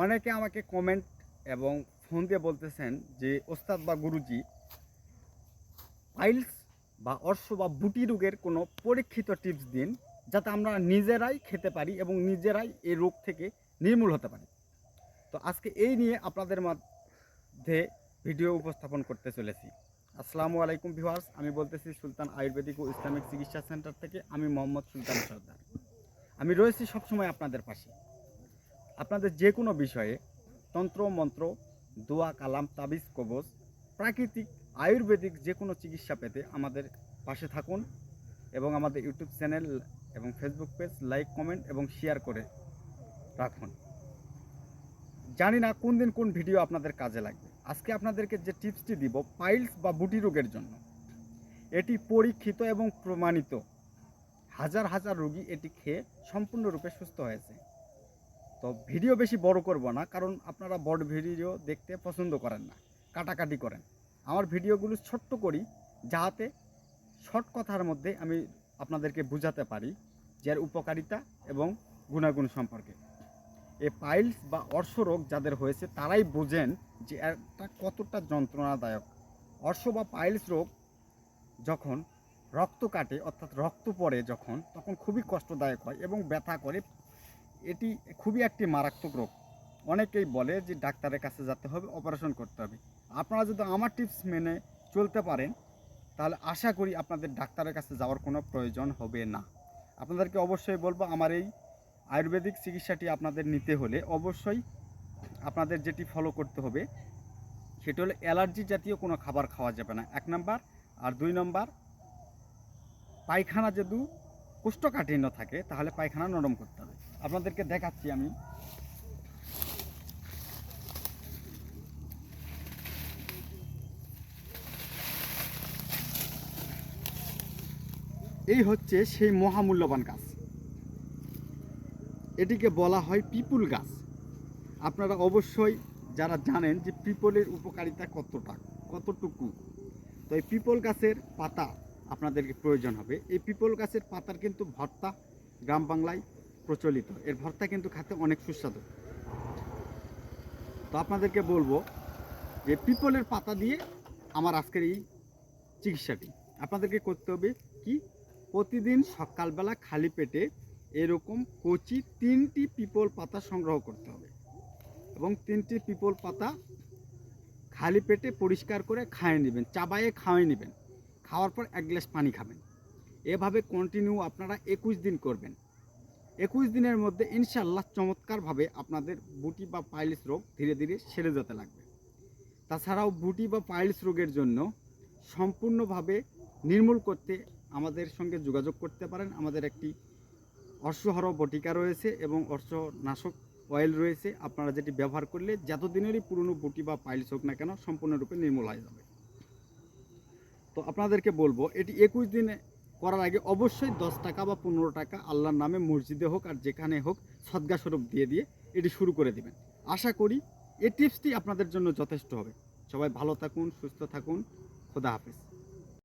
অনেকে আমাকে কমেন্ট এবং ফোন দিয়ে বলতেছেন যে, ওস্তাদ বা গুরুজি পাইলস বা অর্শ বা বুটি রোগের কোনো পরীক্ষিত টিপস দিন, যাতে আমরা নিজেরাই খেতে পারি এবং নিজেরাই এই রোগ থেকে নির্মূল হতে পারি। তো আজকে এই নিয়ে আপনাদের মধ্যে ভিডিও উপস্থাপন করতে চলেছি। আসসালামু আলাইকুম ভিউয়ার্স, আমি বলতেছি সুলতান আয়ুর্বেদিক ও ইসলামিক চিকিৎসা সেন্টার থেকে আমি মোহাম্মদ সুলতান সর্দার। আমি রয়েছি সবসময় আপনাদের পাশে। আপনাদের যে কোনো বিষয়ে তন্ত্র, মন্ত্র, দোয়া, কালাম, তাবিজ, কবজ, প্রাকৃতিক, আয়ুর্বেদিক যে কোনো চিকিৎসা পেতে আমাদের পাশে থাকুন এবং আমাদের ইউটিউব চ্যানেল এবং ফেসবুক পেজ লাইক, কমেন্ট এবং শেয়ার করে রাখুন। জানি না কোন দিন কোন ভিডিও আপনাদের কাজে লাগবে। আজকে আপনাদেরকে যে টিপসটি দিব, পাইলস বা বুটি রোগের জন্য। এটি পরীক্ষিত এবং প্রমাণিত। হাজার হাজার রোগী এটি খেয়ে সম্পূর্ণরূপে সুস্থ হয়েছে। তো ভিডিও বেশি বড় করব না, কারণ আপনারা বড় ভিডিও দেখতে পছন্দ করেন না, কাটাকাটি করেন। আমার ভিডিওগুলো ছোট্ট করি, যাতে শর্ট কথার মধ্যে আমি আপনাদেরকে বোঝাতে পারি যে এর উপকারিতা এবং গুণাগুণ সম্পর্কে। এ পাইলস বা অর্শ রোগ যাদের হয়েছে, তারাই বোঝেন যে এটা কতটা যন্ত্রণাদায়ক। অর্শ বা পাইলস রোগ যখন রক্ত কাটে, অর্থাৎ রক্ত পড়ে যখন, তখন খুবই কষ্টদায়ক হয় এবং ব্যথা করে এটি খুবই একটি মারাত্মক রোগ। অনেকেই বলে যে ডাক্তারের কাছে যেতে হবে অপারেশন করতে হবে। আপনারা যদি আমার টিপস মেনে চলতে পারেন, তাহলে আশা করি আপনাদের ডাক্তারের কাছে যাওয়ার কোনো প্রয়োজন হবে না। আপনাদেরকে অবশ্যই বলব, আমার এই আয়ুর্বেদিক চিকিৎসাটি আপনাদের নিতে হলে অবশ্যই আপনাদের যেটি ফলো করতে হবে, সেটি হলো অ্যালার্জি জাতীয় কোনো খাবার খাওয়া যাবে না। এক নাম্বার। আর দুই নম্বর, পায়খানা যদি কোষ্ঠকাঠিন্য থাকে, তাহলে পায়খানা নরম করতে হবে। আপনাদেরকে দেখাচ্ছি আমি। এই হচ্ছে সেই মহামূল্যবান গাছ। এটিকে বলা হয় পিপুল গাছ। আপনারা অবশ্যই যারা জানেন যে পিপলের উপকারিতা কতটা, কতটুকু। তো এই পিপল গাছের পাতা আপনাদেরকে প্রয়োজন হবে। এই পিপল গাছের পাতার কিন্তু ভর্তা গ্রাম বাংলায় প্রচলিত। এর ভর্তা কিন্তু খেতে অনেক সুস্বাদু। তো আপনাদেরকে বলব যে পিপলের পাতা দিয়ে আমার আজকের এই চিকিৎসাটি। আপনাদেরকে করতে হবে কি? প্রতিদিন সকালবেলা খালি পেটে এরকম কচি তিনটি পিপল পাতা সংগ্রহ করতে হবে। এবং তিনটি পিপল পাতা খালি পেটে পরিষ্কার করে খাইয়ে নেবেন, চাবায়ে খাওয়াই নেবেন। খাওয়ার পর এক গ্লাস পানি খাবেন। এভাবে কন্টিনিউ আপনারা একুশ দিন করবেন। একুশ দিনের মধ্যে ইনশাল্লাহ চমৎকারভাবে আপনাদের বুটি বা পাইলস রোগ ধীরে ধীরে সেরে যেতে লাগবে। তাছাড়াও বুটি বা পাইলস রোগের জন্য সম্পূর্ণভাবে নির্মূল করতে আমাদের সঙ্গে যোগাযোগ করতে পারেন। আমাদের একটি অশ্বহর বটিকা রয়েছে এবং অশ্বনাশক অয়েল রয়েছে। আপনারা যেটি ব্যবহার করলে যতদিনেরই পুরনো বুটি বা পাইলস হোক না কেন সম্পূর্ণরূপে নির্মূল হয়ে যাবে। তো আপনাদেরকে বলব, এটি একুশ দিনে করার আগে অবশ্যই দশ টাকা বা পনেরো টাকা আল্লাহর নামে মসজিদে হোক আর যেখানে হোক সদ্গাস্বরূপ দিয়ে দিয়ে এটি শুরু করে দেবেন। আশা করি এই টিপসটি আপনাদের জন্য যথেষ্ট হবে। সবাই ভালো থাকুন, সুস্থ থাকুন। খোদা হাফেজ।